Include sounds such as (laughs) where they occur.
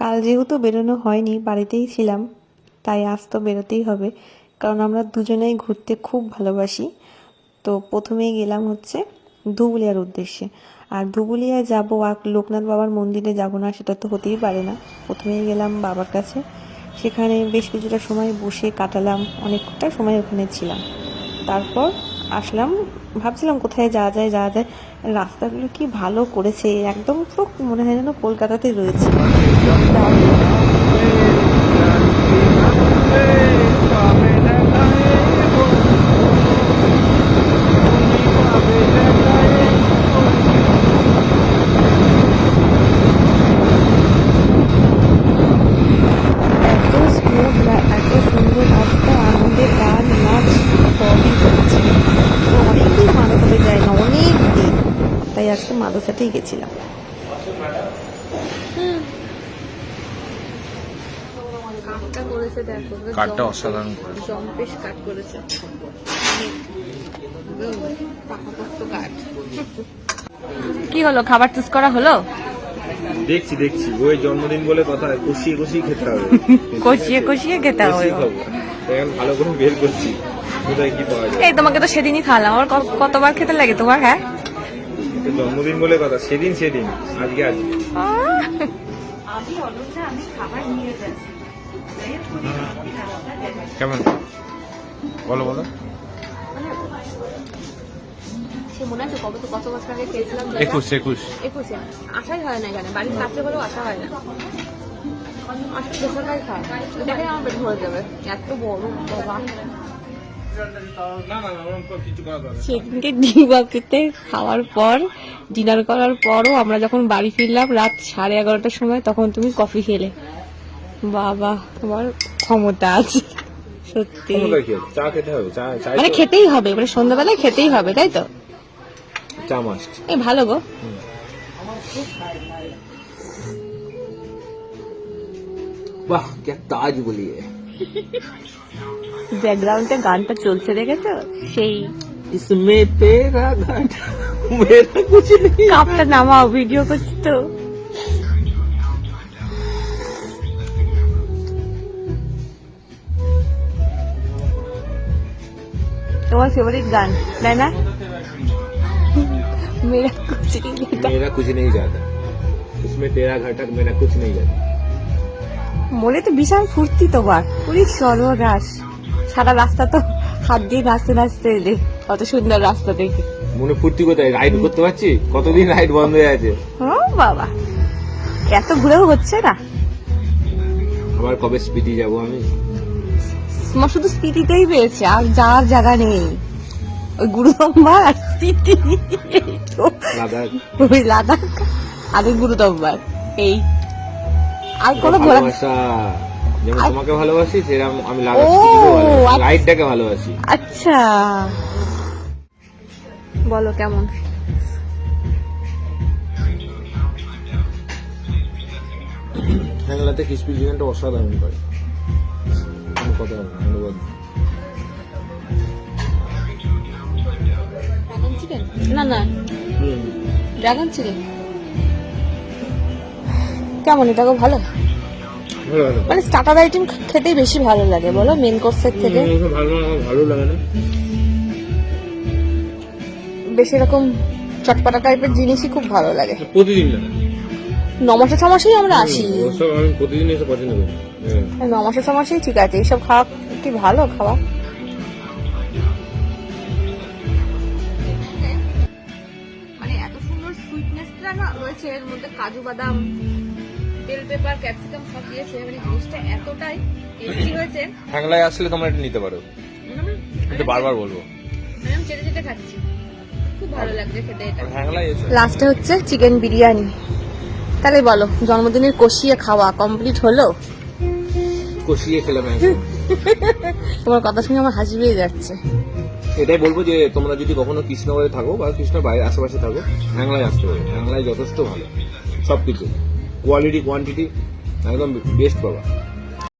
কাল যেহেতু বেরোনো হয়নি, বাড়িতেই ছিলাম, তাই আজ তো বেরোতেই হবে। কারণ আমরা দুজনেই ঘুরতে খুব ভালোবাসি। তো প্রথমেই গেলাম হচ্ছে ধুবুলিয়ার উদ্দেশ্যে। আর ধুবুলিয়ায় যাব আর লোকনাথ বাবার মন্দিরে যাব না, সেটা তো হতেই পারে না। প্রথমেই গেলাম বাবার কাছে। সেখানে বেশ কিছুটা সময় বসে কাটালাম, অনেকটা সময় ওখানে ছিলাম। তারপর আসলাম, ভাবছিলাম কোথায় যাওয়া যায় যাওয়া যায়। রাস্তাগুলো কি ভালো করেছে? একদম পুরো মনে হয় যেন কলকাতাতে রয়েছে এত স্মুথ এত সুন্দর রাস্তা আনন্দের গান নাচ সবই হচ্ছে তো অনেকদিন মাদ্রাসাতে যাই না অনেক দিন তাই আজকে মাদ্রাসাতেই গেছিলাম। কাঠটা করেছে দেখো কাঠটা অসাধারণ করেছে। জম্পেশ কাঠ করেছে। কি হলো খাবার চুজ করা হলো? দেখছি দেখছি। ওই জন্মদিন বলে কথা কষিয়ে কষিয়ে খেতে হবে। (laughs) কষিয়ে কষিয়ে খেতে হবে। ভালো করে বের করছি। কোথায় কি পাওয়া যায়? এই তোমাকে তো সেদিনই খাওয়ালাম। আমার কতবার খেতে লাগে তোমার হ্যাঁ? জন্মদিন বলে কথা সেদিন সেদিন আজকে আজকে। কেমন? বলো বলো। সে মনে আছে কবে তো কত বছর আগে খেয়েছিলাম একুশ একুশ। একুশে। আসাই হয় না এখানে বাড়ির কাছে হলেও আসা হয় না। আসলে বেসরকারি খাওয়া দেখে আমার পেট ভরে যাবে। এত বড় বাবা। না না ওরকম কিছু করা দরকার সেদিনকে ডিবাকিতে খাওয়ার পর ডিনার করার পরও আমরা যখন বাড়ি ফিরলাম রাত সাড়ে এগারোটার সময় তখন তুমি কফি খেলে বাবা তোমার ক্ষমতা আছে সত্যি ক্ষমতা কি আছে? চা খেতে হবে চা চা মানে খেতেই হবে মানে সন্ধ্যাবেলায় খেতেই হবে তাই তো চা মাস্ট এই ভালো গো वाह क्या ताज बोली है ব্যাকগ্রাউন্ডে গানটা চলছে দেখেছো সেই इसमें तेरा घाट मेरा कुछ नहीं কাপটা নামাও ভিডিও করছি তো তোমার ফেভারিট গান তাই না মেরা কুছ नहीं जाता। मेरा कुछ नहीं जाता इसमें तेरा घटक मेरा कुछ नहीं जाता মনে তো বিশাল ফুর্তি তোমার পুরি সর্বনাশ সারা রাস্তা তো হাত দিয়ে নাচতে নাচতে এলে কত সুন্দর রাস্তা দেখে। মনে ফুর্তি কোথায়? রাইড করতে পারছি? কতদিন রাইড বন্ধ হয়ে আছে? ও বাবা এত ঘুরেও হচ্ছে না? আবার কবে স্পিতি যাব আমি? তোমার শুধু স্মৃতিতেই পেয়েছে আর যাওয়ার জায়গা নেই। ওই আর লাদাখ। ওই লাদাখ আর ওই এই। আর কোনো ঘোরা যেমন তোমাকে ভালোবাসি সেরকম আমি আচ্ছা। ভালোবাসি। আচ্ছা। বলো কেমন? হ্যাংলাতে ক্রিসপি চিকেনটা অসাধারণ করে। কোনো কথা হবে ধন্যবাদ। না না। ড্রাগন চিকেন কেমন এটাকে ভালো? মানে স্টার্টার আইটেম খেতেই বেশি ভালো লাগে বলো? মেন কোর্সের থেকে? ভালো ভালো লাগে না। বেশি এরকম চটপটা টাইপের জিনিসই খুব ভালো লাগে। প্রতিদিন না। নমাসে ছমাসেই আমরা আসি। আমি প্রতিদিন এসে পছন্দ করি। হ্যাঁ। নমাসে ছমাসেই ঠিক আছে এইসব খাওয়া কি ভালো খাওয়া? মানে এত সুন্দর সুইটনেসটা না রয়েছে এর মধ্যে কাজু বাদাম তেল পেপার ক্যাপসিকাম সব দিয়েছে মানে জিনিসটা এতটাই টেস্টি হয়েছে। হ্যাংলায় আসলে তোমরা এটা নিতে পারো। কিন্তু বারবার বলব। আমি চেটে চেটে খাচ্ছি। খুব ভালো লাগছে খেতে এটা। হ্যাংলায় লাস্টে হচ্ছে চিকেন বিরিয়ানি। তাহলে বলো জন্মদিনের কষিয়ে খাওয়া কমপ্লিট হলো? কষিয়ে খেলাম (laughs) তোমার কথা শুনে আমার হাসি পেয়ে যাচ্ছে। এটাই বলব যে তোমরা যদি কখনো কৃষ্ণগড়ে থাকো বা কৃষ্ণ বাইরে আশেপাশে থাকো হ্যাংলায় আসতে হবে হ্যাংলায় যথেষ্ট ভালো। সব সবকিছু। কোয়ালিটি কোয়ান্টিটি একদম বেস্ট পাবা